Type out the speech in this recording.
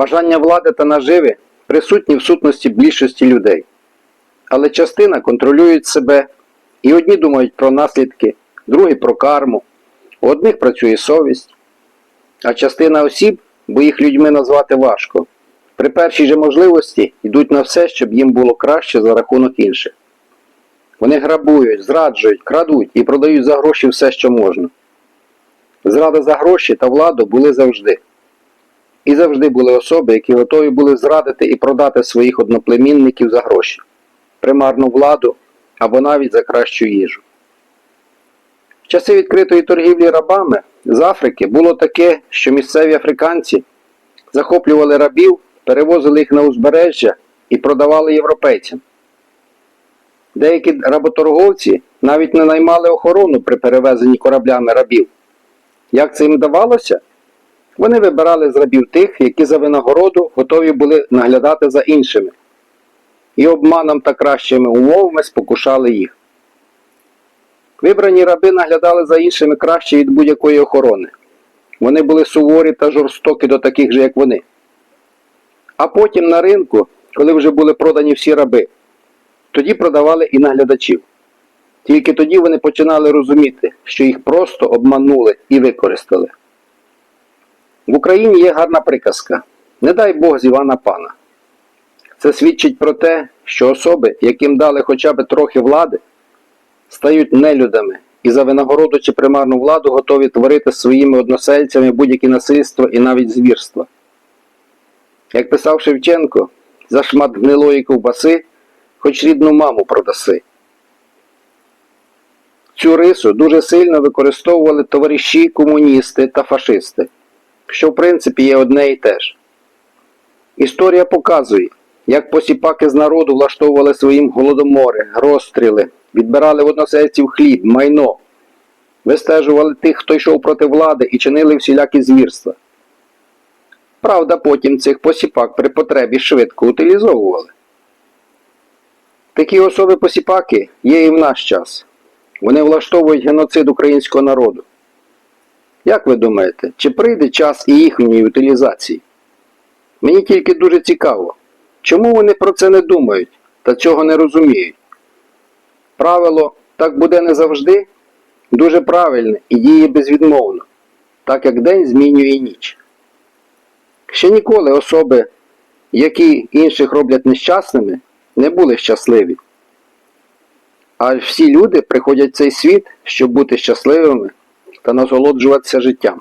Бажання влади та наживи присутні в сутності більшості людей. Але частина контролюють себе, і одні думають про наслідки, другі про карму, у одних працює совість, а частина осіб, бо їх людьми назвати важко, при першій же можливості йдуть на все, щоб їм було краще за рахунок інших. Вони грабують, зраджують, крадуть і продають за гроші все, що можна. Зрада за гроші та владу були завжди. І завжди були особи, які готові були зрадити і продати своїх одноплемінників за гроші, примарну владу або навіть за кращу їжу. В часи відкритої торгівлі рабами з Африки було таке, що місцеві африканці захоплювали рабів, перевозили їх на узбережжя і продавали європейцям. Деякі работорговці навіть не наймали охорону при перевезенні кораблями рабів. Як це їм давалося? Вони вибирали з рабів тих, які за винагороду готові були наглядати за іншими, і обманом та кращими умовами спокушали їх. Вибрані раби наглядали за іншими краще від будь-якої охорони. Вони були суворі та жорстокі до таких же, як вони. А потім на ринку, коли вже були продані всі раби, тоді продавали і наглядачів. Тільки тоді вони починали розуміти, що їх просто обманули і використали. В Україні є гарна приказка Не дай Бог з Івана пана. Це свідчить про те, що особи, яким дали хоча б трохи влади, стають нелюдами і за винагороду чи примарну владу готові творити своїми односельцями будь-які насильства і навіть звірства. Як писав Шевченко, за шмат гнилої ковбаси, хоч рідну маму продаси. Цю рису дуже сильно використовували товариші комуністи та фашисти, що в принципі є одне і те ж. Історія показує, як посіпаки з народу влаштовували своїм голодомори, розстріли, відбирали в односельців хліб, майно, вистежували тих, хто йшов проти влади і чинили всілякі звірства. Правда, потім цих посіпак при потребі швидко утилізовували. Такі особи посіпаки є і в наш час. Вони влаштовують геноцид українського народу. Як ви думаєте, чи прийде час і їхньої утилізації? Мені тільки дуже цікаво, чому вони про це не думають та цього не розуміють? Правило так буде не завжди дуже правильне і діє безвідмовно, так як день змінює ніч. Ще ніколи особи, які інших роблять нещасними, не були щасливі. А всі люди приходять в цей світ, щоб бути щасливими та насолоджуватися життям.